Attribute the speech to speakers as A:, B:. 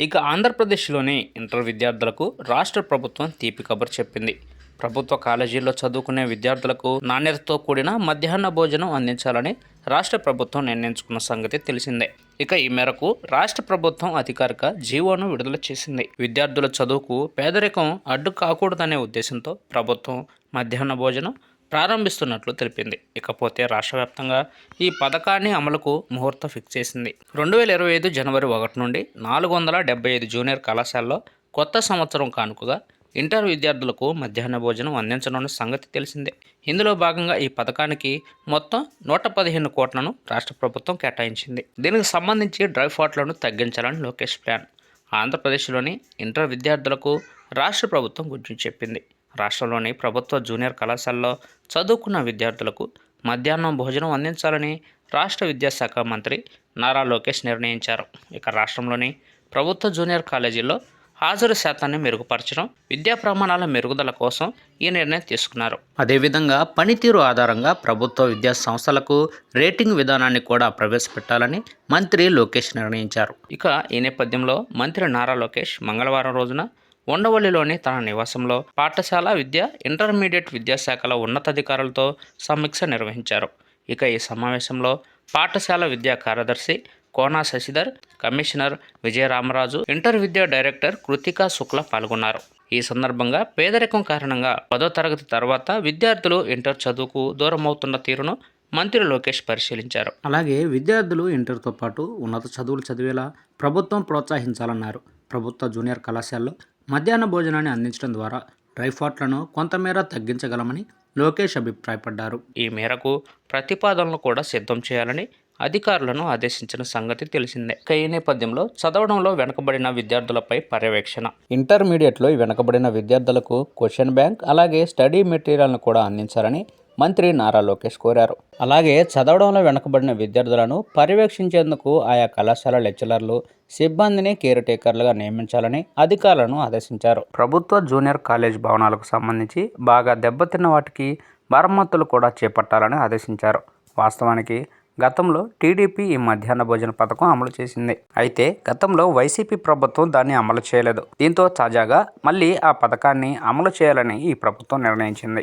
A: ఇక ఆంధ్రప్రదేశ్లోని ఇంటర్ విద్యార్థులకు రాష్ట్ర ప్రభుత్వం తీపి కబురు చెప్పింది. ప్రభుత్వ కాలేజీల్లో చదువుకునే విద్యార్థులకు నాణ్యతతో కూడిన మధ్యాహ్న భోజనం అందించాలని రాష్ట్ర ప్రభుత్వం నిర్ణయించుకున్న సంగతి తెలిసిందే. ఇక ఈ మేరకు రాష్ట్ర ప్రభుత్వం అధికారిక జీవోను విడుదల చేసింది. విద్యార్థుల చదువుకు పేదరికం అడ్డు కాకూడదనే ఉద్దేశంతో ప్రభుత్వం మధ్యాహ్న భోజనం ప్రారంభిస్తున్నట్లు తెలిపింది. ఇకపోతే రాష్ట్ర వ్యాప్తంగా ఈ పథకాన్ని అమలుకు ముహూర్తం ఫిక్స్ చేసింది. రెండు వేల ఇరవై ఐదు జనవరి ఒకటి నుండి నాలుగు వందల డెబ్బై ఐదు జూనియర్ కళాశాలలో కొత్త సంవత్సరం కానుకగా ఇంటర్ విద్యార్థులకు మధ్యాహ్న భోజనం అందించనున్న సంగతి తెలిసిందే. ఇందులో భాగంగా ఈ పథకానికి మొత్తం నూట పదిహేను కోట్లను రాష్ట్ర ప్రభుత్వం కేటాయించింది. దీనికి సంబంధించి డ్రై ఫాట్లను తగ్గించాలని లోకేష్ ప్లాన్. ఆంధ్రప్రదేశ్లోని ఇంటర్ విద్యార్థులకు రాష్ట్ర ప్రభుత్వం గురించి చెప్పింది. రాష్ట్రంలోని ప్రభుత్వ జూనియర్ కళాశాలలో చదువుకున్న విద్యార్థులకు మధ్యాహ్నం భోజనం అందించాలని రాష్ట్ర విద్యాశాఖ మంత్రి నారా లోకేష్ నిర్ణయించారు. ఇక రాష్ట్రంలోని ప్రభుత్వ జూనియర్ కాలేజీల్లో హాజరు శాతాన్ని మెరుగుపరచడం విద్యా ప్రమాణాల మెరుగుదల కోసం ఈ నిర్ణయం తీసుకున్నారు. అదేవిధంగా పనితీరు ఆధారంగా ప్రభుత్వ విద్యా సంస్థలకు రేటింగ్ విధానాన్ని కూడా ప్రవేశపెట్టాలని మంత్రి లోకేష్ నిర్ణయించారు. ఇక ఈ నేపథ్యంలో మంత్రి నారా లోకేష్ మంగళవారం రోజున ఉండవల్లిలోని తన నివాసంలో పాఠశాల విద్య ఇంటర్మీడియట్ విద్యాశాఖల ఉన్నతాధికారులతో సమీక్ష నిర్వహించారు. ఇక ఈ సమావేశంలో పాఠశాల విద్యా కార్యదర్శి కోనా శశిధర్ కమిషనర్ విజయరామరాజు ఇంటర్ విద్యా డైరెక్టర్ కృతికా శుక్ల పాల్గొన్నారు. ఈ సందర్భంగా పేదరికం కారణంగా పదో తరగతి తర్వాత విద్యార్థులు ఇంటర్ చదువుకు దూరమవుతున్న తీరును మంత్రి లోకేష్ పరిశీలించారు. అలాగే విద్యార్థులు ఇంటర్తో పాటు ఉన్నత చదువులు చదివేలా ప్రభుత్వం ప్రోత్సహించాలన్నారు. ప్రభుత్వ జూనియర్ కళాశాలలో మధ్యాహ్న భోజనాన్ని అందించడం ద్వారా డ్రైఫాట్లను కొంతమేర తగ్గించగలమని లోకేష్ అభిప్రాయపడ్డారు. ఈ మేరకు ప్రతిపాదనలు కూడా సిద్ధం చేయాలని అధికారులను ఆదేశించిన సంగతి తెలిసిందే. ఇక ఈ నేపథ్యంలో చదవడంలో వెనుకబడిన విద్యార్థులపై పర్యవేక్షణ. ఇంటర్మీడియట్లో వెనుకబడిన విద్యార్థులకు క్వశ్చన్ బ్యాంక్ అలాగే స్టడీ మెటీరియల్ను కూడా అందించాలని మంత్రి నారా లోకేష్ కోరారు. అలాగే చదవడంలో వెనుకబడిన విద్యార్థులను పర్యవేక్షించేందుకు ఆయా కళాశాల లెక్చరర్లు సిబ్బందిని కేర్ టేకర్లుగా నియమించాలని అధికారులను ఆదేశించారు. ప్రభుత్వ జూనియర్ కాలేజ్ భవనాలకు సంబంధించి బాగా దెబ్బతిన్న వాటికి మరమ్మతులు కూడా చేపట్టాలని ఆదేశించారు. వాస్తవానికి గతంలో టీడీపీ ఈ మధ్యాహ్న భోజన పథకం అమలు చేసింది. అయితే గతంలో వైసీపీ ప్రభుత్వం దాన్ని అమలు చేయలేదు. దీంతో తాజాగా మళ్ళీ ఆ పథకాన్ని అమలు చేయాలని ఈ ప్రభుత్వం నిర్ణయించింది.